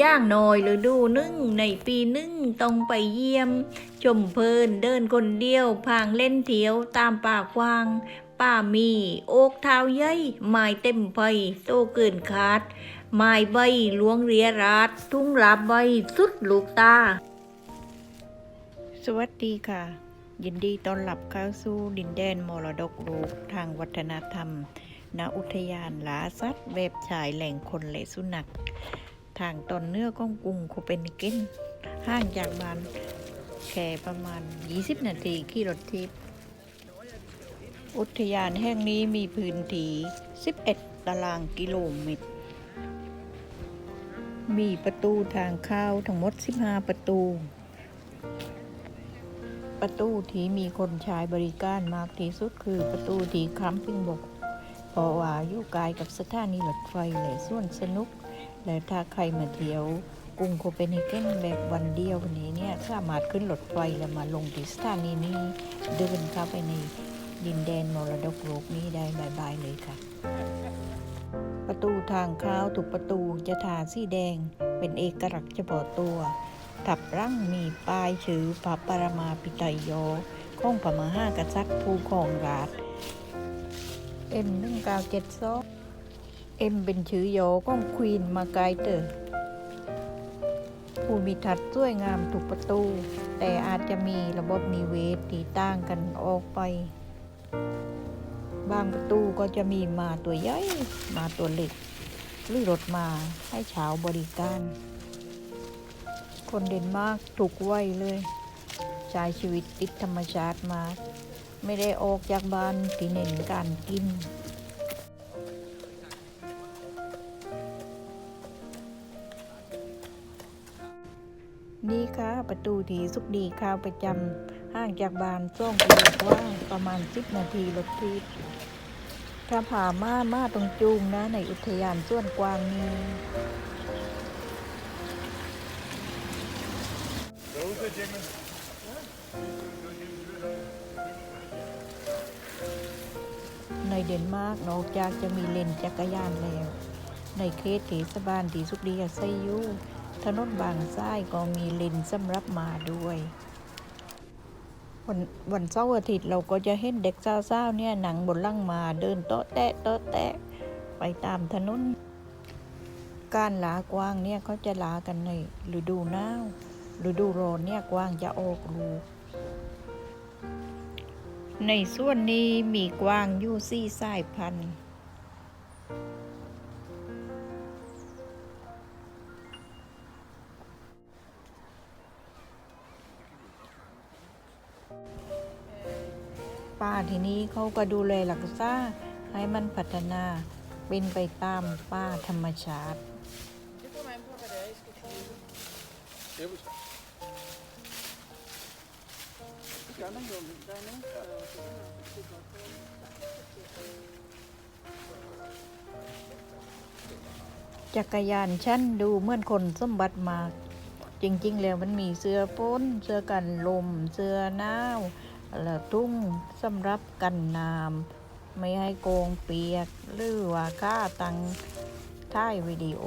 ย่างน้อยหรือดูนึ่งในปีนึ่งต้องไปเยี่ยม ชมเพลินเดินคนเดียวพางเล่นเที่ยวตามป่ากว้าง ป่ามีโอกเท้าเย้ยไม้เต็มไปโตเกินขาดไม้ใบหลวงเรียราดทุ่งลาบใบสุดลูกตา สวัสดีค่ะ ยินดีต้อนรับเข้าสู่ดินแดนมรดกโลกทางวัฒนธรรม ณอุทยานหลาสัตว์เว็บชายแหล่งคนและสุนัข ทางตอนเนื้อของกรุงโคเปนเกนห่างจากบ้านแค่ประมาณ 20 นาทีขี่รถทิพย์อุทยานแห่งนี้มีพื้นที่ 11 ตารางกิโลเมตร มีประตูทางเข้าทั้งหมด 15 ประตู ประตูที่มีคนใช้บริการมากที่สุดคือประตูที่คัมปิ้งบก เพราะว่าอยู่ไกลกับสถานีรถไฟและส่วนสนุก และถ้าใครมาเที่ยวกรุงโคเปนเฮเกนแบบวันเดียววันนี้เนี่ยสามารถขึ้นรถไฟแล้วมาลงที่สถานีนี้เดินเข้าไปในดินแดนมรดกโลกนี้ได้บายๆเลยค่ะ ประตูทางเข้าทุกประตูจะทาสีแดง เป็นเอกลักษณ์เฉพาะตัวทับร่างมีป้ายชื่อพระปรมาปิไตยโยของพระมหากษัตริย์ผู้ครองราช เอ็มหนึ่งเก้าเจ็ดสองเอ็มเป็นชื่อโยของควีนมาไกเตอร์ภูมิทัศน์สวยงามทุกประตู แต่อาจจะมีระบบนิเวศที่ต่างกันออกไป บางประตูก็จะมีมาตัวใหญ่มาตัวเล็กหรือรถมาให้เช้าบริการ คนเดนมาร์กถูกไว้เลยใช้ชีวิตติดธรรมชาติมา ไม่ได้ออกจากบ้านที่เน้นการกิน นี่ค่ะประตูที่สุขดีข้าวประจำห่างจากบ้านซ่องกิโลกว่าประมาณ 10 นาทีรถทีบถ้าผ่ามามาตรงจูงนะในอุทยานส่วนกวางนี้ในเเดนมาร์กนอกจากจะมีเลนจักรยานแล้ว ในเขตเทศบาลที่สุขดีอาศัยอยู่ถนนบางซ้ายก็มีเลนสำหรับมาด้วย วันวันเสาร์อาทิตย์เราก็จะเห็นเด็กสาวๆเนี่ยหนังบนลังมาเดินโต๊ะแตะโต๊ะแตะไปตามถนนการหลากวางเนี่ยเขาจะหลากันในฤดูหนาวฤดูร้อนเนี่ยกวางจะออกลูก ในส่วนนี้มีกวางอยู่สี่สายพันธุ์ ป่าที่นี้เขาก็ดูแลหลักษาให้มันพัฒนาเป็นไปตามป่าธรรมชาติ hem doen, dan ook. จักรยานฉันดูเหมือนคนสมบัติมาก จริง ๆ แล้วมันมีเสื้อป้น เสื้อกันลม เสื้อหนาวแล้วตุ้งสำหรับกันน้ำไม่ให้โกงเปียก หรือว่าค่าตังถ่ายวิดีโอ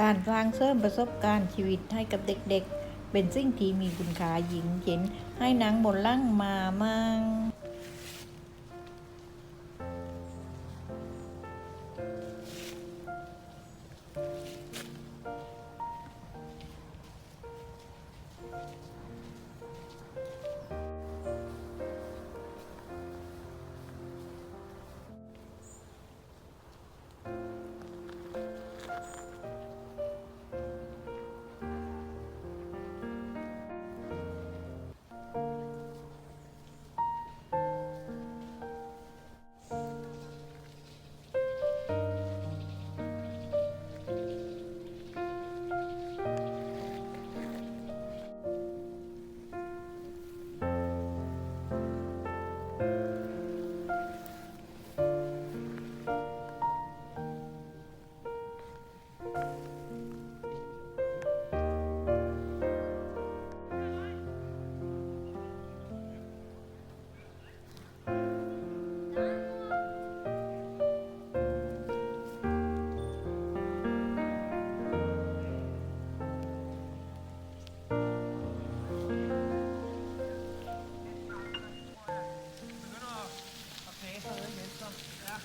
การสร้างเสริมประสบการณ์ชีวิตให้กับเด็กๆ เป็นสิ่งที่มีคุณค่าหญิงเห็นให้นังบนลั่งมามั่ง 야, 됐어. 야,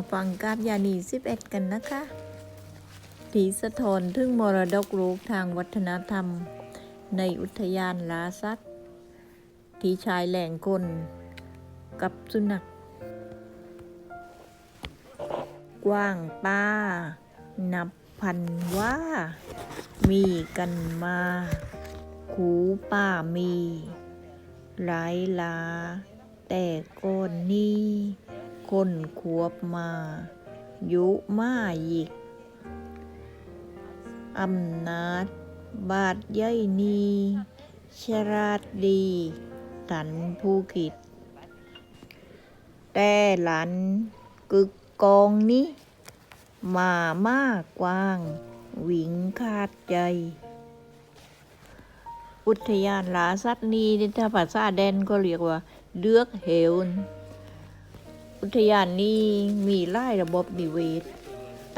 มาฟังกาบยานี 11 กันนะคะที่สะท้อนถึงมรดกโลกทางวัฒนธรรม ในอุทยานลาซัตที่ชายแหล่งกลกับสุนัขกว้างป้า นับพันว่า มีกันมาคูป้ามี หลายลา แต่ก่อนนี้ คนขวบมา ยุมาหยิก อำนาจ บาดใหญ่นีฉลาดดี สันผู้คิดแต่หลัน กึกกองนี้ มามากกว้างหวิงขาดใจ อุทยานลาสัตนี้ถ้าภาษาแดนก็เรียกว่าเลือกเหว อุทยานนี้มีไล่ระบบนิเวศ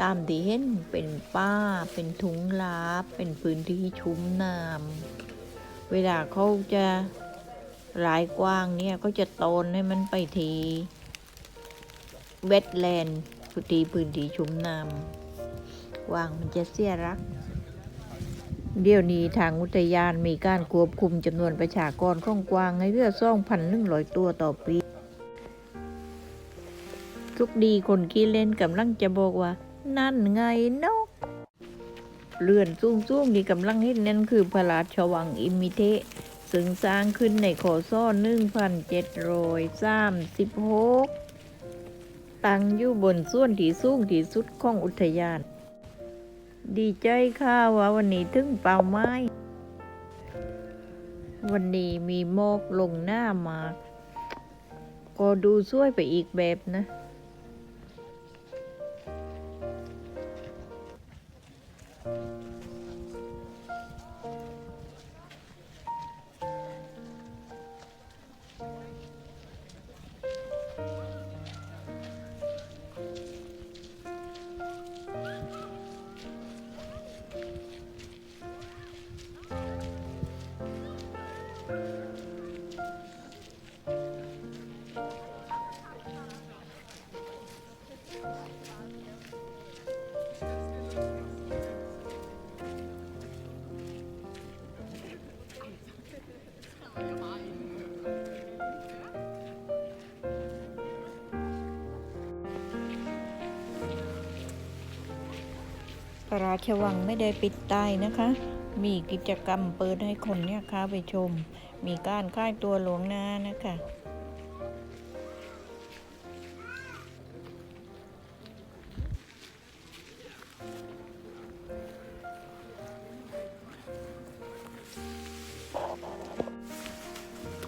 ตามที่เห็นเป็นป้า เป็นถุงลาบ เป็นพื้นที่ชุ่มน้ำเวลาเขาจะหลายกว้างเนี่ยก็จะโตนให้มันไปทีเวทแลนด์พื้นที่พื้นที่ชุ่มน้ำว้างมันจะเสียรัก เดี๋ยวนี้ทางอุทยานมีการควบคุมจำนวนประชากรของกวางให้เลือซ่องพันหนึ่งร้อยตัวต่อปี ทุกดีคนขี้เล่นกำลังจะบอกว่า นั่นไงนก เลื่อนสูงๆที่กำลังเห็นนั่นคือพระราชวังอิมิเทะซึ่งสร้างขึ้นในคศ1736 ตั้งอยู่บนส่วนที่สูงที่สุดของอุทยาน ดีใจค่ะว่าวันนี้ถึงเป่าไม้ วันนี้มีหมกลงหน้ามาก ก็ดูสวยไปอีกแบบนะ ระราชวังไม่ได้ปิดตายนะคะ มีกิจกรรมเปิดให้คนเนี่ยเข้าไปชม มีการค่ายตัวหลวงนานะคะ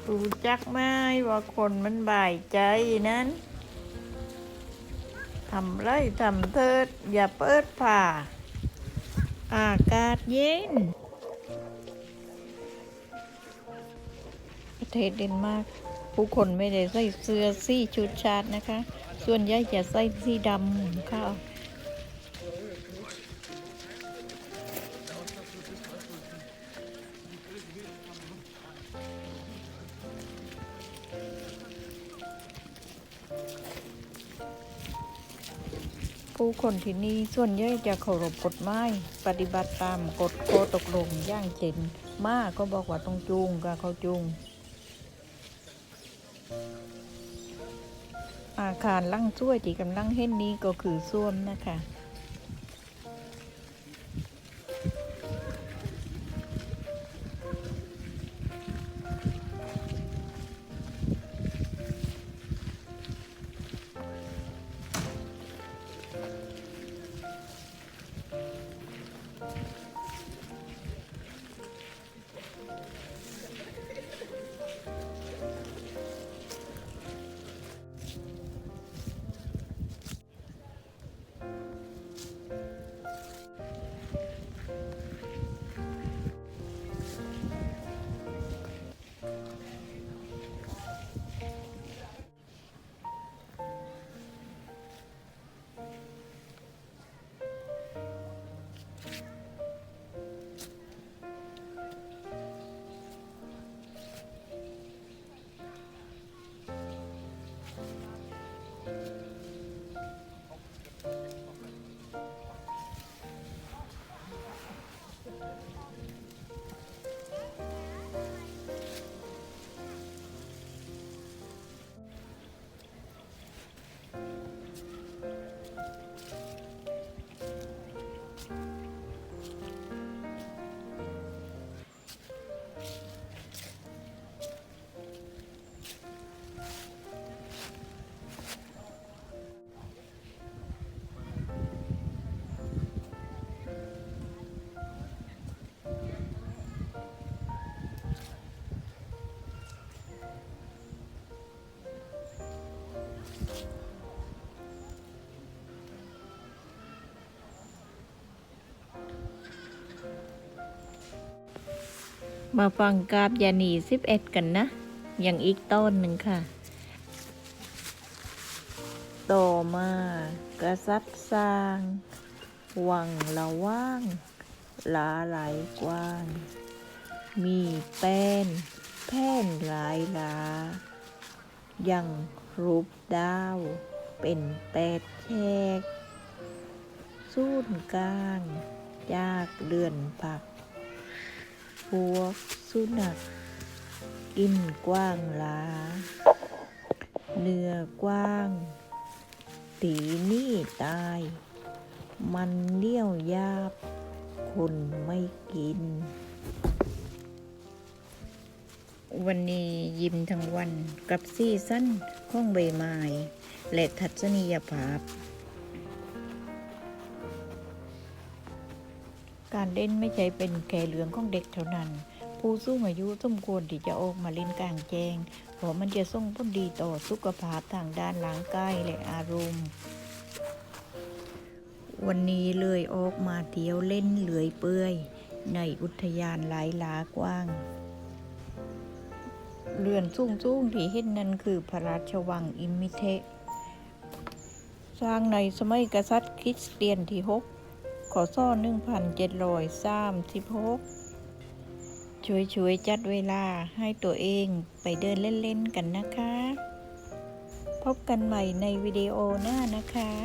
รู้จักไหมว่าคนมันบ่ายใจนั้นทำไรทำเถิด อย่าเปิดผ่า อากาศเย็น ประเทศเดนมาร์กผู้คนไม่ได้ใส่เสื้อสีชุดชาตินะคะ ส่วนใหญ่จะใส่สีดำค่ะ ผู้คนที่นี่ส่วนใหญ่จะเคารพกฎหมายปฏิบัติตามกฎข้อตกลงอย่างเจนมาก็บอกว่าต้องจูงก็เขาจูง อาคารลั่งช่วยที่กำลังเห็นนี้ก็คือส้วมนะคะ มาฟังกาบยานี11กันนะ อย่างอีกต้นหนึ่งค่ะ ต่อมากษัตริย์สร้าง วังละว่างหลาหลายกว้าง มีแป้น แผ่นหลายลา ยังรูปดาว เป็นแปดแฉกสูนกลาง จากเดือนผัก วกสุนัขกินกว้างลา เนื้อกว้าง ตีนี่ตาย มันเลี้ยวยาบ คนไม่กิน วันนี้ยิ้มทั้งวันกับซีซั่นข้องใบไม้และทัศนียภาพ การเล่นไม่ใช่เป็นแค่เรื่องของเด็กเท่านั้น ผู้สูงอายุสมควรที่จะออกมาเล่นกลางแจ้ง เพราะมันจะส่งผลดีต่อสุขภาพทางด้านร่างกายและอารมณ์ วันนี้เลยออกมาเที่ยวเล่นเหลือยเปื่อย ในอุทยานหลายหลากว้างเรือนสูงสูงๆที่เห็นนั่นคือพระราชวังอิมิเทสร้างในสมัยกษัตริย์คริสเตียนที่6 ขอซ่อ1736ช่วยๆจัดเวลาให้ตัวเองไปเดินเล่น ๆ กันนะคะ พบกันใหม่ในวิดีโอหน้านะคะ